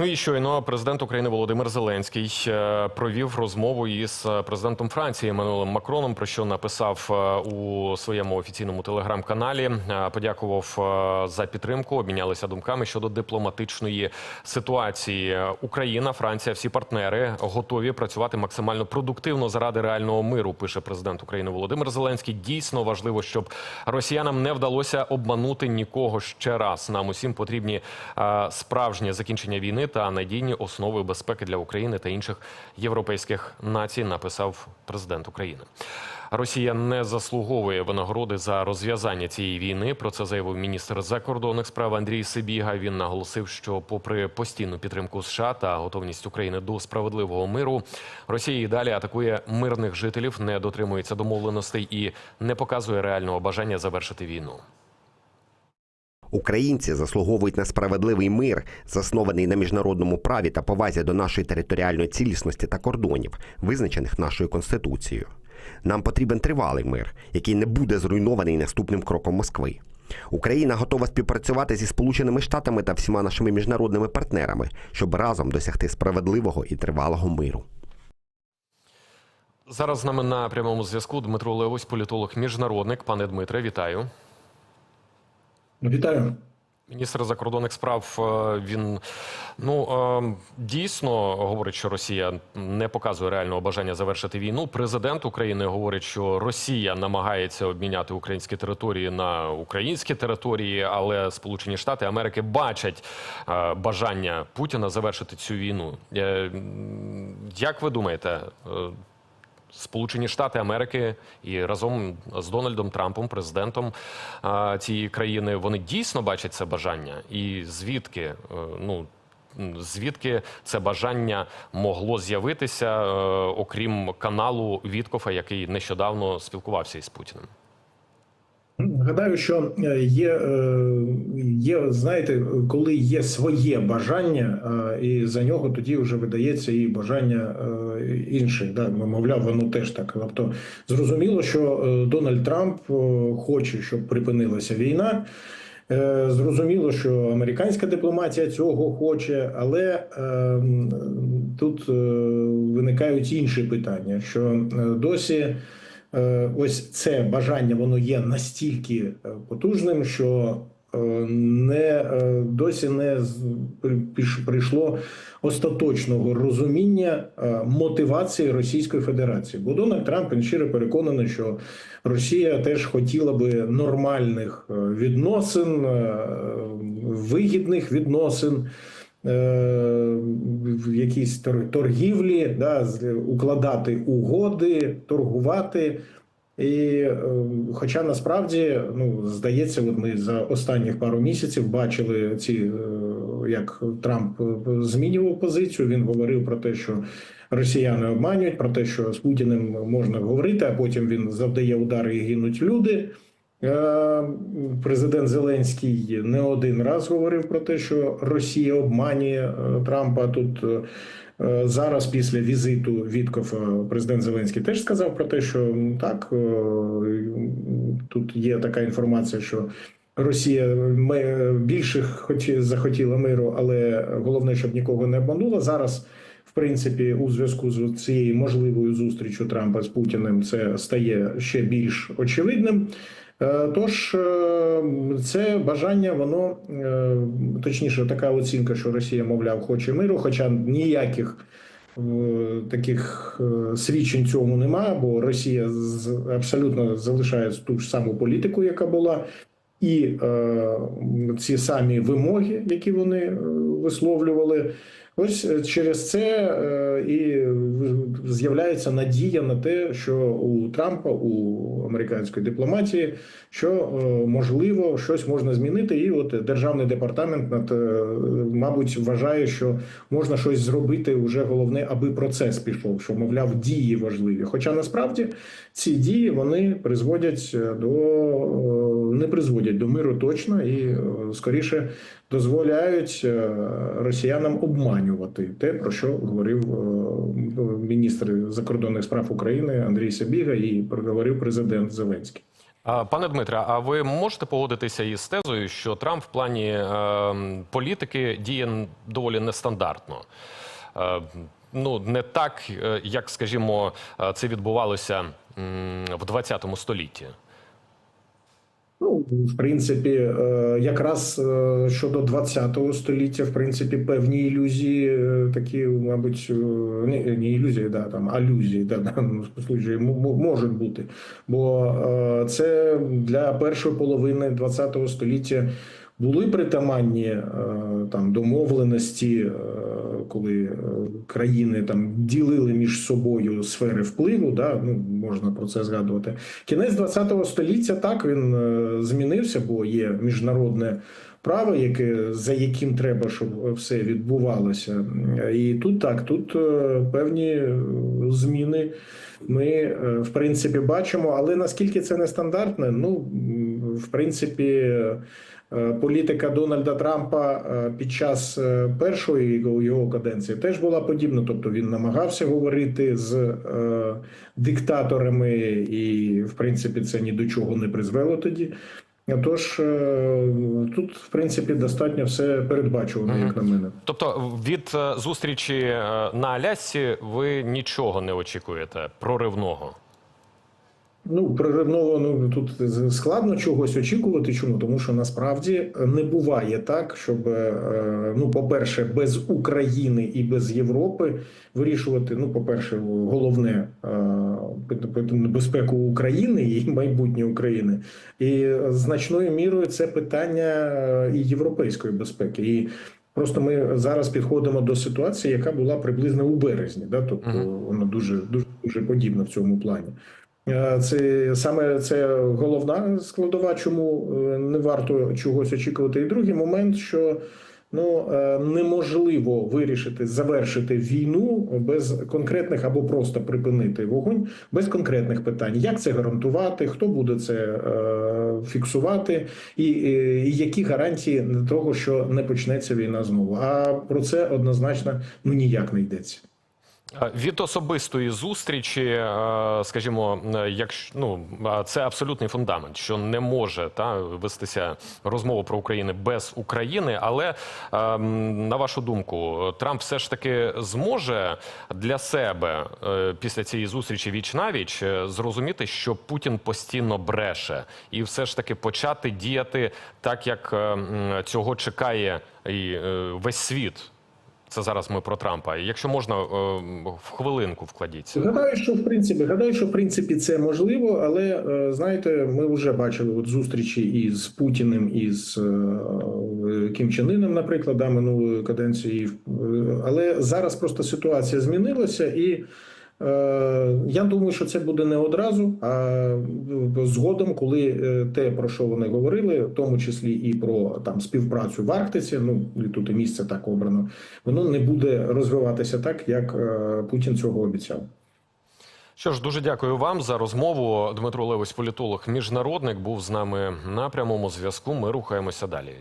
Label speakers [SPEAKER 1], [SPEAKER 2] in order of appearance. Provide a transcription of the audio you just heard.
[SPEAKER 1] Ну і щойно президент України Володимир Зеленський е, провів розмову із е, президентом Франції Еммануелем Макроном, про що написав е, у своєму офіційному телеграм-каналі. Подякував за підтримку, обмінялися думками щодо дипломатичної ситуації. Україна, Франція, всі партнери готові працювати максимально продуктивно заради реального миру. Пише президент України Володимир Зеленський. Дійсно важливо, щоб росіянам не вдалося обманути нікого ще раз. Нам усім потрібні справжнє закінчення війни та надійні основи безпеки для України та інших європейських націй. Написав президент України. Росія не заслуговує винагороди за розв'язання цієї війни. Про це заявив міністр закордонних справ Андрій Сибіга. Він наголосив, що, попри постійну підтримку США та готовність України до справедливого миру, Росія і далі атакує мирних жителів, не дотримується домовленостей і не показує реального бажання завершити війну.
[SPEAKER 2] Українці заслуговують на справедливий мир, заснований на міжнародному праві та повазі до нашої територіальної цілісності та кордонів, визначених нашою конституцією. Нам потрібен тривалий мир, який не буде зруйнований наступним кроком Москви. Україна готова співпрацювати зі Сполученими Штатами та всіма нашими міжнародними партнерами, щоб разом досягти справедливого і тривалого миру.
[SPEAKER 1] Зараз з нами на прямому зв'язку Дмитро Левось, політолог, міжнародник. Пане Дмитре, вітаю.
[SPEAKER 3] Вітаю.
[SPEAKER 1] Міністр закордонних справ е, він ну е, дійсно говорить, що Росія не показує реального бажання завершити війну. Президент України говорить, що Росія намагається обміняти українські території на українські території, але Сполучені Штати Америки бачать е, бажання Путіна завершити цю війну. Як ви думаєте? Сполучені Штати Америки і разом з Дональдом Трампом, президентом цієї країни, вони дійсно бачать це бажання. І звідки е, ну звідки це бажання могло з'явитися, е, окрім каналу Віткофа, який нещодавно спілкувався із Путіним?
[SPEAKER 3] Гадаю, що е, є, е, є, знаєте, коли є своє бажання, е, і за нього тоді вже видається і бажання інших. Да, мовляв, воно теж так. Тобто зрозуміло, що Дональд Трамп хоче, щоб припинилася війна. Зрозуміло, що американська дипломатія цього хоче, але тут виникають інші питання, що досі. Е, ось це бажання воно є настільки е, потужним, що е, не досі не прийшло остаточного розуміння мотивації Російської Федерації. Бо Дональд Трамп він щиро переконаний, що Росія теж хотіла би нормальних відносин, вигідних відносин. Е, в якійсь тор- торгівлі, да, укладати угоди, торгувати. І, е, хоча насправді, ну здається, от ми за останніх пару місяців бачили ці, е, як Трамп е, змінював позицію. Він говорив про те, що росіяни обманюють, про те, що з Путіним можна говорити, а потім він завдає удари і гинуть люди. Е, Президент Зеленський не один раз говорив про те, що Росія обманює е, Трампа. Тут е, зараз, після візиту Віткофа, президент Зеленський теж сказав про те, що так тут є така інформація, що Росія більше хоті- захотіла миру, але головне, щоб нікого не обманула. Зараз, в принципі, у зв'язку з цією можливою зустрічю Трампа з Путіним, це стає ще більш очевидним. Е, Тож е, це бажання, воно е, точніше, така оцінка, що Росія, мовляв, хоче миру, хоча ніяких таких свідчень цьому немає, бо Росія абсолютно залишає ту ж саму політику, яка була, і ці самі вимоги, які вони висловлювали. Ось е, через це е, і з'являється надія на те, що у Трампа, у американської дипломатії, що е, можливо щось можна змінити. І от державний департамент над мабуть вважає, що можна щось зробити. Уже головне, аби процес пішов, що мовляв дії важливі. Хоча насправді ці дії вони призводять до не призводять до миру точно і скоріше дозволяють е, росіянам обманювати те, про що говорив е, міністр закордонних справ України Андрій Сабіга і проговорив президент Зеленський.
[SPEAKER 1] Пане Дмитре, а ви можете погодитися із тезою, що Трамп в плані е, політики діє доволі нестандартно? Е, ну, не так, е, як, скажімо, це відбувалося в 20 столітті.
[SPEAKER 3] Ну, в принципі, е, якраз е, щодо 20 століття, в принципі, певні ілюзії, е, такі, мабуть, не, не ілюзії, да, там алюзії, да, ну, м- можуть бути. Бо це для першої половини 20 століття були притаманні там домовленості, коли е, країни там ділили між собою сфери впливу. Да, ну можна про це згадувати. Кінець 20 століття так він е, змінився, бо є міжнародне право, яке за яким треба, щоб все відбувалося. І тут так, тут е, певні е, зміни. Ми е, в принципі бачимо, але наскільки це нестандартне, ну в принципі. Е, Політика Дональда Трампа е, під час е, першої його- каденції теж була подібна. Тобто він намагався говорити з е, диктаторами, і в принципі це ні до чого не призвело тоді. Тож тут, в принципі, достатньо все передбачувано, як на мене.
[SPEAKER 1] Тобто від зустрічі на Алясці ви нічого не очікуєте проривного?
[SPEAKER 3] Ну, проривного ну тут складно чогось очікувати. Чому? Тому що насправді не буває так, щоб е, ну, по-перше, без України і без Європи вирішувати. Ну, по-перше, головне е, безпеку України і майбутнє України, і значною мірою це питання е, і європейської безпеки. І Просто ми зараз підходимо до ситуації, яка була приблизно у березні, да, тобто вона дуже дуже дуже подібна в цьому плані. Е, Це саме це головна складова, чому е, не варто чогось очікувати. І другий момент, що ну е, неможливо вирішити завершити війну без конкретних або просто припинити вогонь без конкретних питань. Як це гарантувати? Хто буде це фіксувати, і, і які гарантії того, що не почнеться війна знову? А про це однозначно ну ніяк не йдеться.
[SPEAKER 1] Е, Від особистої зустрічі, е, скажімо, е, якщо ну це абсолютний фундамент, що не може та вестися розмова про Україну без України. Але е, на вашу думку, Трамп все ж таки зможе для себе після цієї зустрічі віч навіч зрозуміти, що Путін постійно бреше, і все ж таки почати діяти так, як е, цього чекає і весь світ. Це зараз ми про Трампа. Якщо можна, е, в хвилинку вкладіться.
[SPEAKER 3] Гадаю, що в принципі, гадаю, що в принципі це можливо, але е, знаєте, ми вже бачили от зустрічі із Путіним і з е, Кім Чен наприклад, да, минулої каденції. Але зараз просто ситуація змінилася, і я думаю, що це буде не одразу, а згодом, коли е, те, про що вони говорили, в тому числі і про там співпрацю в Арктиці, ну тут і місце так обрано, воно не буде розвиватися так, як е, Путін цього обіцяв.
[SPEAKER 1] Що ж, дуже дякую вам за розмову. Дмитро Левось, політолог, міжнародник, був з нами на прямому зв'язку. Ми рухаємося далі.